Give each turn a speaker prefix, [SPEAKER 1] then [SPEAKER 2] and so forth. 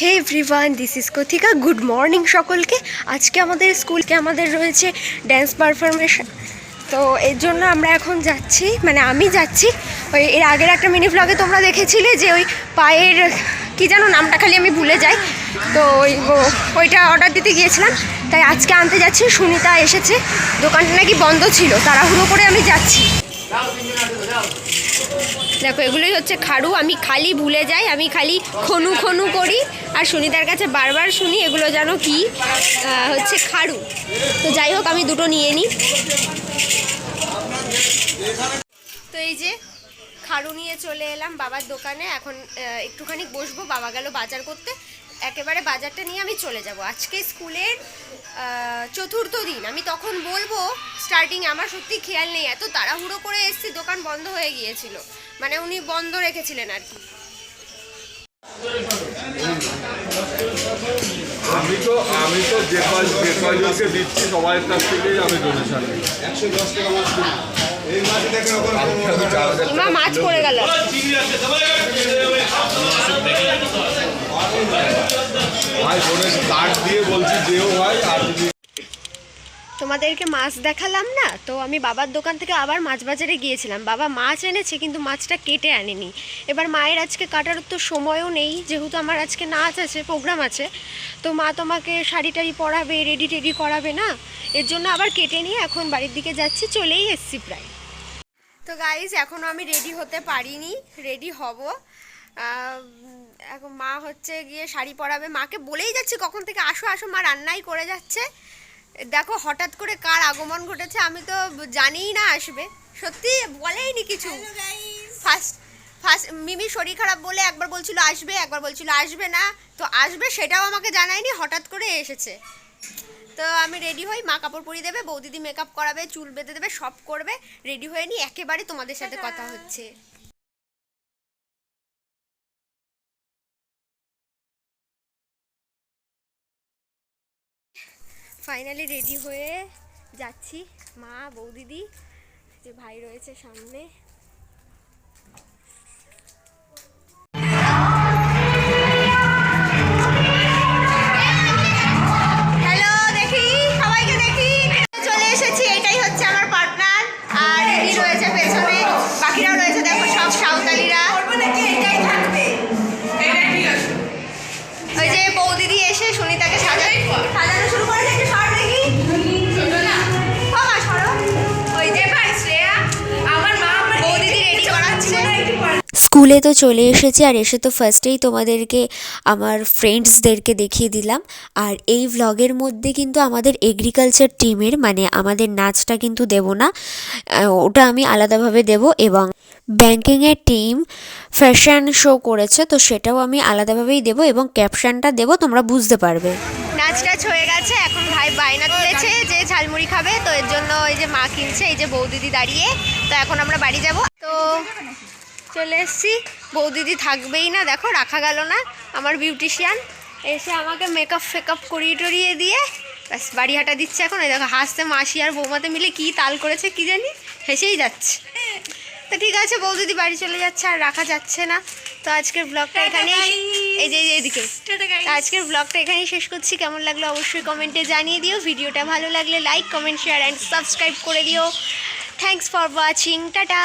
[SPEAKER 1] Hey everyone this is Kathika good morning সকলকে। আজকে আমাদের স্কুলকে আমাদের রয়েছে ড্যান্স পারফরমেশন তো এর জন্য আমরা এখন যাচ্ছি মানে আমি যাচ্ছি। ওই এর আগের একটা মিনি ভ্লগে তোমরা দেখেছিলে যে ওই পায়ের, কি যেন নামটা খালি আমি ভুলে যাই। তো ওই ওইটা অর্ডার দিতে গিয়েছিলাম। তাই আজকে আনতে যাচ্ছি। সুনিতা এসেছে। দোকানটা নাকি বন্ধ ছিল। তাড়াহুড়ো করে আমি যাচ্ছি। দেখো, এগুলোই হচ্ছে খাড়ু আমি খালি ভুলে যাই, আমি খালি খনু খনু করি। আর সুনিতার কাছে বারবার শুনি এগুলো যেন কি হচ্ছে খাড়ু তো যাই হোক, আমি দুটো নিয়ে নিই। তো এই যে খাড়ু নিয়ে চলে এলাম বাবার দোকানে। এখন একটুখানি বসবো। বাবা গেল বাজার করতে। একেবারে বাজারটা নিয়ে আমি চলে যাব। আজকে স্কুলের চতুর্থ দিন। আমি তখন বলব স্টার্টিং আমার সত্যি খেয়াল নেই এত তাড়াহুড়ো করে এসেছি দোকান বন্ধ হয়ে গিয়েছিল। মানে উনি বন্ধ রেখেছিলেন আর কি।
[SPEAKER 2] আমি তো আমি তো যে কয় যে কয়জনকে দিচ্ছি সবার কাছ থেকেই আমি ডোনেশন
[SPEAKER 3] একশো দশ টাকা মাছ এই মাছ
[SPEAKER 1] মা মাছ পড়ে গেল। তোমাদেরকে মাছ দেখালাম না, তো আমি বাবার দোকান থেকে আবার মাছ বাজারে গিয়েছিলাম। বাবা মাছ এনেছে, কিন্তু মাছটা কেটে আনেনি। এবার মায়ের আজকে কাটার তো সময়ও নেই, যেহেতু আমার আজকে নাচ আছে প্রোগ্রাম আছে, তো মা তোমাকে শাড়ি টাড়ি পরাবে রেডি টেডি করাবে না? এর জন্য আবার কেটে নিয়ে এখন বাড়ির দিকে যাচ্ছি, চলেই এসছি প্রায়। তো গাইজ এখনও আমি রেডি হতে পারিনি রেডি হব। এখন মা হচ্ছে গিয়ে শাড়ি পরাবে। মাকে বলেই যাচ্ছে কখন থেকে আসো আসো মা রান্নাই করে যাচ্ছে। দেখো হঠাৎ করে কার আগমন ঘটেছে আমি তো জানিই না আসবে। সত্যি বলেইনি কিছু। ফার্স্ট ফার্স্ট মিমি শরীর খারাপ বলে একবার বলছিল আসবে? একবার বলছিল আসবে না। তো আসবে সেটাও আমাকে জানায়নি হঠাৎ করে এসেছে। তো আমি রেডি হই মা কাপড় পরিয়ে দেবে বৌদিদি মেকআপ করাবে চুল বেঁধে দেবে সব করবে। রেডি হয়ে নি একেবারে তোমাদের সাথে কথা হচ্ছে। ফাইনালি রেডি হয়ে যাচ্ছি। মা বৌদিদি যে ভাই রয়েছে সামনে। হ্যালো দেখি সবাইকে দেখি। চলে এসেছি এটাই হচ্ছে আমার পার্টনার। আর এটি রয়েছে পেছনে বাকিরাও রয়েছে দেখো সব সাঁওতালিরা। ওই যে বৌদিদি এসে সুনিতাকে সাজানো শুরু করেছে
[SPEAKER 4] স্কুলে তো চলে এসেছি আর এসে তো ফার্স্টেই তোমাদেরকে আমার ফ্রেন্ডসদেরকে দেখিয়ে দিলাম। আর এই ভ্লগের মধ্যে কিন্তু আমাদের এগ্রিকালচার টিমের মানে আমাদের নাচটা কিন্তু দেব না ওটা আমি আলাদাভাবে দেব এবং ব্যাংকিংয়ের টিম ফ্যাশন শো করেছে, তো সেটাও আমি আলাদাভাবেই দেব এবং ক্যাপশনটা দেব, তোমরা বুঝতে পারবে।
[SPEAKER 1] নাচ টাচ হয়ে গেছে, এখন ভাই বায়না তুলেছে যে ঝালমুড়ি খাবে, তো এর জন্য এই যে মা কিনছে, এই যে বৌদিদি দাঁড়িয়ে, তো এখন আমরা বাড়ি যাব। তো চলে এসছি। বৌদিদি থাকবেই না দেখো রাখা গেল না আমার বিউটিশিয়ান এসে আমাকে মেকআপ ফেকআপ করিয়ে টরিয়ে দিয়ে ব্যাস বাড়ি হাঁটা দিচ্ছে এখন। এই দেখো হাসতে মাসি আর বৌমাতে মিলে কি তাল করেছে কি জানি হেসেই যাচ্ছে। তো ঠিক আছে বৌদিদি বাড়ি চলে যাচ্ছে আর রাখা যাচ্ছে না। তো আজকের ব্লগটা এখানেই যে এই যে এদিকে আজকের ব্লগটা এখানেই শেষ করছি। কেমন লাগল অবশ্যই কমেন্টে জানিয়ে দিও। ভিডিওটা ভালো লাগলে like comment share and subscribe করে দিও। Thanks for watching tata!